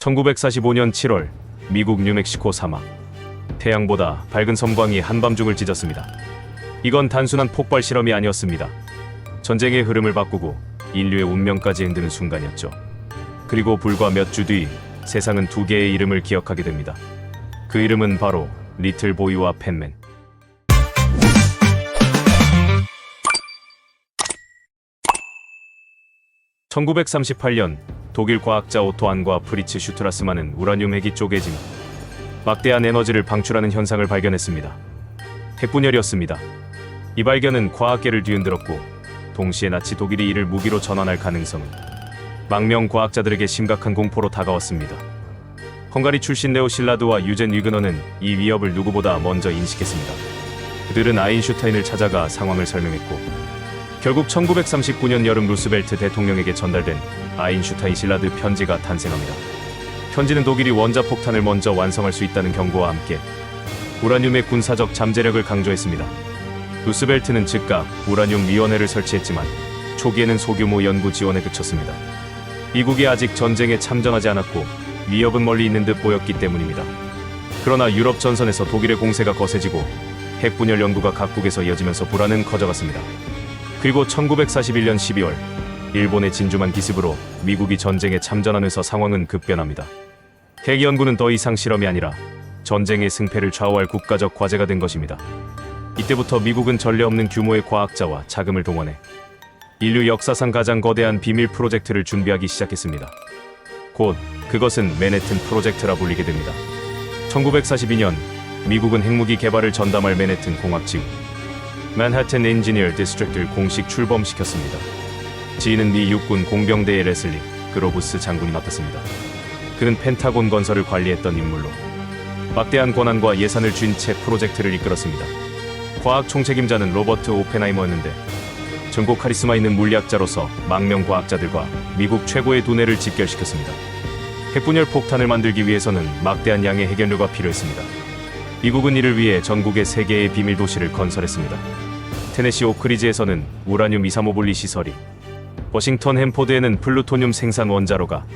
1945년 7월 미국 뉴멕시코 사막 태양보다 밝은 섬광이 한밤중을 찢었습니다. 이건 단순한 폭발 실험이 아니었습니다. 전쟁의 흐름을 바꾸고 인류의 운명까지 흔드는 순간이었죠. 그리고 불과 몇 주 뒤 세상은 두 개의 이름을 기억하게 됩니다. 그 이름은 바로 리틀 보이와 팬맨. (1938년) 독일 과학자 오토안과 프리츠 슈트라스만은 우라늄 핵이 쪼개짐 막대한 에너지를 방출하는 현상을 발견했습니다. 핵분열이었습니다. 이 발견은 과학계를 뒤흔들었고 동시에 나치 독일이 이를 무기로 전환할 가능성은 망명 과학자들에게 심각한 공포로 다가왔습니다. 헝가리 출신 네오 실라드와 유젠 위그너는 이 위협을 누구보다 먼저 인식했습니다. 그들은 아인슈타인을 찾아가 상황을 설명했고 결국 1939년 여름 루스벨트 대통령에게 전달된 아인슈타인 실라드 편지가 탄생합니다. 편지는 독일이 원자 폭탄을 먼저 완성할 수 있다는 경고와 함께 우라늄의 군사적 잠재력을 강조했습니다. 루스벨트는 즉각 우라늄 위원회를 설치했지만 초기에는 소규모 연구 지원에 그쳤습니다. 미국이 아직 전쟁에 참전하지 않았고 위협은 멀리 있는 듯 보였기 때문입니다. 그러나 유럽 전선에서 독일의 공세가 거세지고 핵분열 연구가 각국에서 이어지면서 불안은 커져갔습니다. 그리고 1941년 12월 일본의 진주만 기습으로 미국이 전쟁에 참전하면서 상황은 급변합니다. 핵 연구는 더 이상 실험이 아니라 전쟁의 승패를 좌우할 국가적 과제가 된 것입니다. 이때부터 미국은 전례 없는 규모의 과학자와 자금을 동원해 인류 역사상 가장 거대한 비밀 프로젝트를 준비하기 시작했습니다. 곧 그것은 맨해튼 프로젝트라 불리게 됩니다. 1942년 미국은 핵무기 개발을 전담할 맨해튼 공학 지구 맨하튼 엔지니어 디스트릭트를 공식 출범시켰습니다. 지인은 미 육군 공병대의 레슬리 그로브스 장군이 맡았습니다. 그는 펜타곤 건설을 관리했던 인물로 막대한 권한과 예산을 쥔 채 프로젝트를 이끌었습니다. 과학 총책임자는 로버트 오펜하이머였는데 전고 카리스마 있는 물리학자로서 망명 과학자들과 미국 최고의 두뇌를 직결시켰습니다. 핵분열 폭탄을 만들기 위해서는 막대한 양의 핵연료가 필요했습니다. 미국은 이를 위해 전국에 세 개의 비밀 도시를 건설했습니다. 테네시 오크리지에서는 우라늄 235분리 시설이, 워싱턴 햄포드에는 플루토늄 생산 원자로가,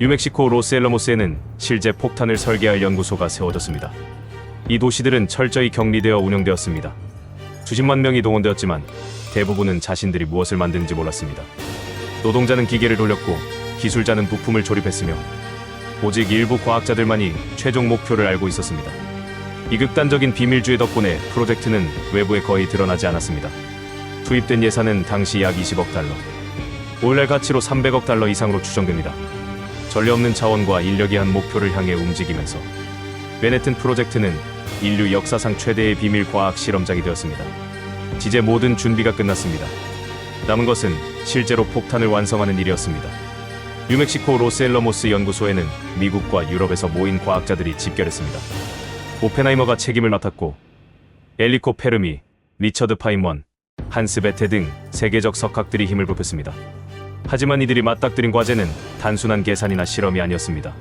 뉴멕시코 로스엘러모스에는 실제 폭탄을 설계할 연구소가 세워졌습니다. 이 도시들은 철저히 격리되어 운영되었습니다. 수십만 명이 동원되었지만 대부분은 자신들이 무엇을 만드는지 몰랐습니다. 노동자는 기계를 돌렸고 기술자는 부품을 조립했으며 오직 일부 과학자들만이 최종 목표를 알고 있었습니다. 이 극단적인 비밀주의 덕분에 프로젝트는 외부에 거의 드러나지 않았습니다. 투입된 예산은 당시 약 20억 달러, 오늘날 가치로 300억 달러 이상으로 추정됩니다. 전례 없는 자원과 인력이 한 목표를 향해 움직이면서 맨해튼 프로젝트는 인류 역사상 최대의 비밀 과학 실험장이 되었습니다. 이제 모든 준비가 끝났습니다. 남은 것은 실제로 폭탄을 완성하는 일이었습니다. 뉴멕시코 로스엘러모스 연구소에는 미국과 유럽에서 모인 과학자들이 집결했습니다. 오펜하이머가 책임을 맡았고 엘리코 페르미, 리처드 파인먼, 한스 베테 등 세계적 석학들이 힘을 보탰습니다. 하지만 이들이 맞닥뜨린 과제는 단순한 계산이나 실험이 아니었습니다.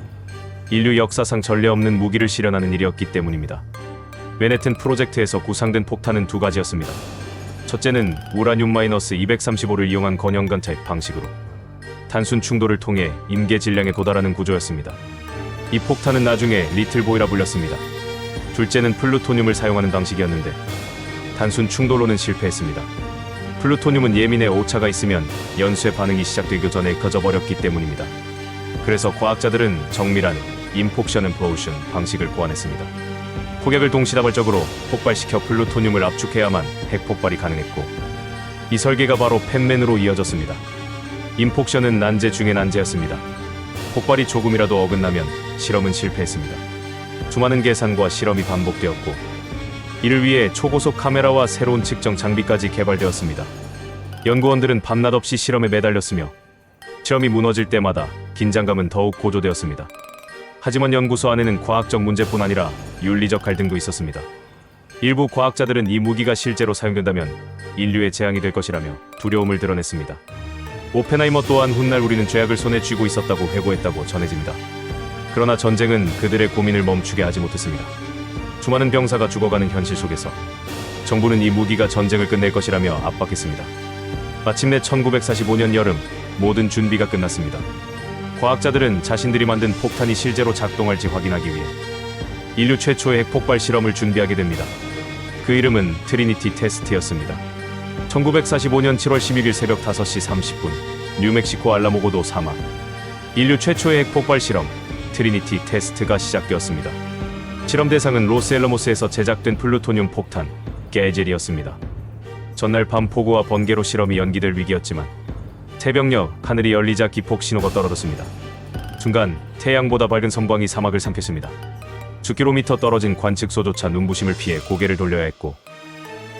인류 역사상 전례 없는 무기를 실현하는 일이었기 때문입니다. 맨해튼 프로젝트에서 구상된 폭탄은 두 가지였습니다. 첫째는 우라늄 마이너스 235를 이용한 건형관 타입 방식으로 단순 충돌을 통해 임계 질량에 도달하는 구조였습니다. 이 폭탄은 나중에 리틀 보이라 불렸습니다. 둘째는 플루토늄을 사용하는 방식이었는데 단순 충돌로는 실패했습니다. 플루토늄은 예민해 오차가 있으면 연쇄 반응이 시작되기 전에 꺼져버렸기 때문입니다. 그래서 과학자들은 정밀한 인폭션 앤 플로우션 방식을 고안했습니다. 폭약을 동시다발적으로 폭발시켜 플루토늄을 압축해야만 핵폭발이 가능했고 이 설계가 바로 팬맨으로 이어졌습니다. 인폭션은 난제 중의 난제였습니다. 폭발이 조금이라도 어긋나면 실험은 실패했습니다. 수많은 계산과 실험이 반복되었고 이를 위해 초고속 카메라와 새로운 측정 장비까지 개발되었습니다. 연구원들은 밤낮 없이 실험에 매달렸으며 시험이 무너질 때마다 긴장감은 더욱 고조되었습니다. 하지만 연구소 안에는 과학적 문제뿐 아니라 윤리적 갈등도 있었습니다. 일부 과학자들은 이 무기가 실제로 사용된다면 인류의 재앙이 될 것이라며 두려움을 드러냈습니다. 오펜하이머 또한 훗날 우리는 죄악을 손에 쥐고 있었다고 회고했다고 전해집니다. 그러나 전쟁은 그들의 고민을 멈추게 하지 못했습니다. 수많은 병사가 죽어가는 현실 속에서 정부는 이 무기가 전쟁을 끝낼 것이라며 압박했습니다. 마침내 1945년 여름 모든 준비가 끝났습니다. 과학자들은 자신들이 만든 폭탄이 실제로 작동할지 확인하기 위해 인류 최초의 핵폭발 실험을 준비하게 됩니다. 그 이름은 트리니티 테스트였습니다. 1945년 7월 11일 새벽 5시 30분 뉴멕시코 알라모고도 사막 인류 최초의 핵폭발 실험 트리니티 테스트가 시작되었습니다. 실험 대상은 로스엘러모스에서 제작된 플루토늄 폭탄 게젤이었습니다. 전날 밤 폭우와 번개로 실험이 연기될 위기였지만 새벽녘 하늘이 열리자 기폭 신호가 떨어졌습니다. 중간 태양보다 밝은 섬광이 사막을 삼켰습니다. 수킬로미터 떨어진 관측소조차 눈부심을 피해 고개를 돌려야 했고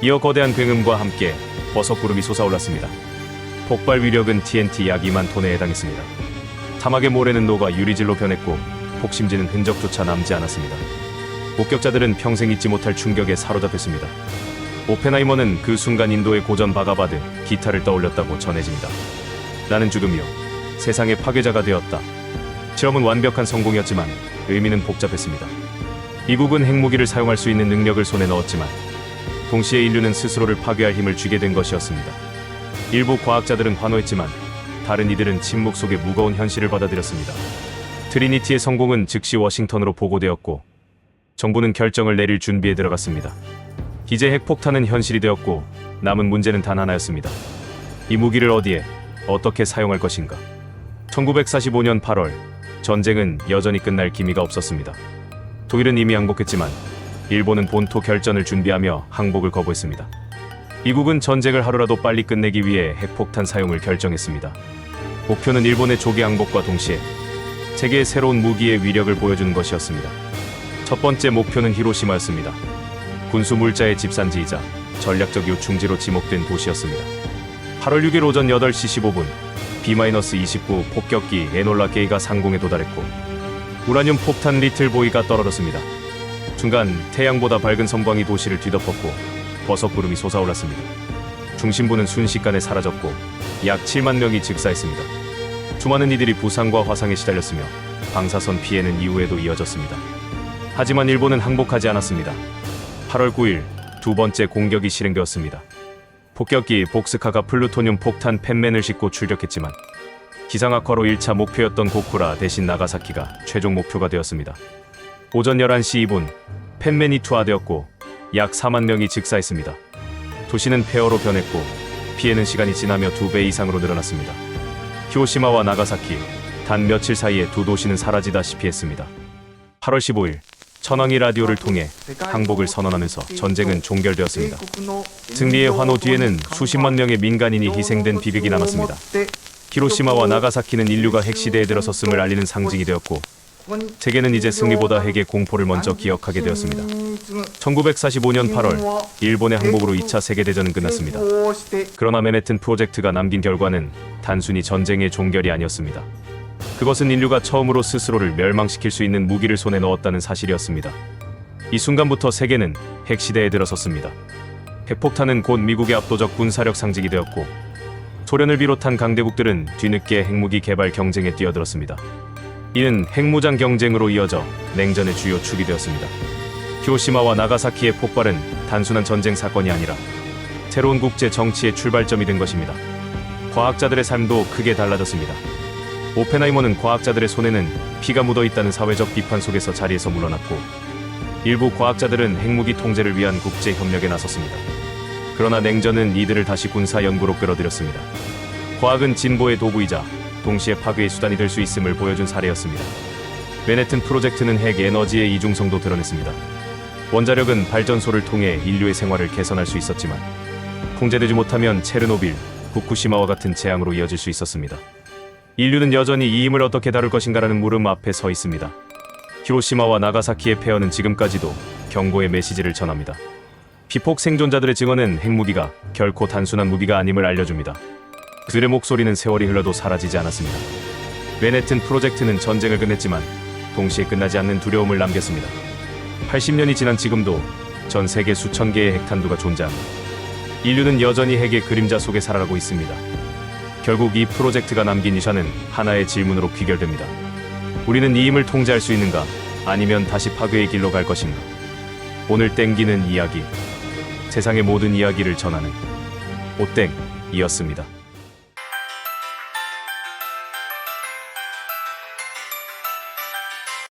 이어 거대한 굉음과 함께 버섯 구름이 솟아올랐습니다. 폭발 위력은 TNT 약 2만 톤에 해당했습니다. 사막의 모래는 녹아 유리질로 변했고 폭심지는 흔적조차 남지 않았습니다. 목격자들은 평생 잊지 못할 충격에 사로잡혔습니다. 오펜하이머는 그 순간 인도의 고전 바가바드 기타를 떠올렸다고 전해집니다. 나는 죽음이요 세상의 파괴자가 되었다. 실험은 완벽한 성공이었지만 의미는 복잡했습니다. 미국은 핵무기를 사용할 수 있는 능력을 손에 넣었지만 동시에 인류는 스스로를 파괴할 힘을 쥐게 된 것이었습니다. 일부 과학자들은 환호했지만 다른 이들은 침묵 속에 무거운 현실을 받아들였습니다. 트리니티의 성공은 즉시 워싱턴으로 보고되었고 정부는 결정을 내릴 준비에 들어갔습니다. 이제 핵폭탄은 현실이 되었고 남은 문제는 단 하나였습니다. 이 무기를 어디에 어떻게 사용할 것인가? 1945년 8월 전쟁은 여전히 끝날 기미가 없었습니다. 독일은 이미 항복했지만 일본은 본토 결전을 준비하며 항복을 거부했습니다. 미국은 전쟁을 하루라도 빨리 끝내기 위해 핵폭탄 사용을 결정했습니다. 목표는 일본의 조기 항복과 동시에 세계의 새로운 무기의 위력을 보여주는 것이었습니다. 첫 번째 목표는 히로시마였습니다. 군수 물자의 집산지이자 전략적 요충지로 지목된 도시였습니다. 8월 6일 오전 8시 15분 B-29 폭격기 에놀라 게이가 상공에 도달했고 우라늄 폭탄 리틀 보이가 떨어졌습니다. 중간 태양보다 밝은 섬광이 도시를 뒤덮었고 버섯구름이 솟아올랐습니다. 중심부는 순식간에 사라졌고 약 7만 명이 즉사했습니다. 수많은 이들이 부상과 화상에 시달렸으며 방사선 피해는 이후에도 이어졌습니다. 하지만 일본은 항복하지 않았습니다. 8월 9일 두 번째 공격이 실행되었습니다. 폭격기 복스카가 플루토늄 폭탄 펜맨을 싣고 출격했지만 기상 악화로 1차 목표였던 고쿠라 대신 나가사키가 최종 목표가 되었습니다. 오전 11시 2분 펜맨이 투하되었고 약 4만 명이 즉사했습니다. 도시는 폐허로 변했고 피해는 시간이 지나며 두 배 이상으로 늘어났습니다. 히로시마와 나가사키 단 며칠 사이에 두 도시는 사라지다시피 했습니다. 8월 15일 천황이 라디오를 통해 항복을 선언하면서 전쟁은 종결되었습니다. 승리의 환호 뒤에는 수십만 명의 민간인이 희생된 비극이 남았습니다. 히로시마와 나가사키는 인류가 핵시대에 들어섰음을 알리는 상징이 되었고 세계는 이제 승리보다 핵의 공포를 먼저 기억하게 되었습니다. 1945년 8월 일본의 항복으로 2차 세계대전은 끝났습니다. 그러나 맨해튼 프로젝트가 남긴 결과는 단순히 전쟁의 종결이 아니었습니다. 그것은 인류가 처음으로 스스로를 멸망시킬 수 있는 무기를 손에 넣었다는 사실이었습니다. 이 순간부터 세계는 핵 시대에 들어섰습니다. 핵폭탄은 곧 미국의 압도적 군사력 상징이 되었고 소련을 비롯한 강대국들은 뒤늦게 핵무기 개발 경쟁에 뛰어들었습니다. 이는 핵무장 경쟁으로 이어져 냉전의 주요 축이 되었습니다. 히로시마와 나가사키의 폭발은 단순한 전쟁 사건이 아니라 새로운 국제 정치의 출발점이 된 것입니다. 과학자들의 삶도 크게 달라졌습니다. 오펜하이머는 과학자들의 손에는 피가 묻어 있다는 사회적 비판 속에서 자리에서 물러났고 일부 과학자들은 핵무기 통제를 위한 국제 협력에 나섰습니다. 그러나 냉전은 이들을 다시 군사 연구로 끌어들였습니다. 과학은 진보의 도구이자 동시에 파괴의 수단이 될 수 있음을 보여준 사례였습니다. 맨해튼 프로젝트는 핵 에너지의 이중성도 드러냈습니다. 원자력은 발전소를 통해 인류의 생활을 개선할 수 있었지만 통제되지 못하면 체르노빌, 후쿠시마와 같은 재앙으로 이어질 수 있었습니다. 인류는 여전히 이 힘을 어떻게 다룰 것인가라는 물음 앞에 서 있습니다. 히로시마와 나가사키의 폐허는 지금까지도 경고의 메시지를 전합니다. 피폭 생존자들의 증언은 핵무기가 결코 단순한 무기가 아님을 알려줍니다. 그들의 목소리는 세월이 흘러도 사라지지 않았습니다. 맨해튼 프로젝트는 전쟁을 끝냈지만 동시에 끝나지 않는 두려움을 남겼습니다. 80년이 지난 지금도 전 세계 수천 개의 핵탄두가 존재합니다. 인류는 여전히 핵의 그림자 속에 살아가고 있습니다. 결국 이 프로젝트가 남긴 이샤는 하나의 질문으로 귀결됩니다. 우리는 이 힘을 통제할 수 있는가? 아니면 다시 파괴의 길로 갈 것인가? 오늘 땡기는 이야기. 세상의 모든 이야기를 전하는 오땡이었습니다.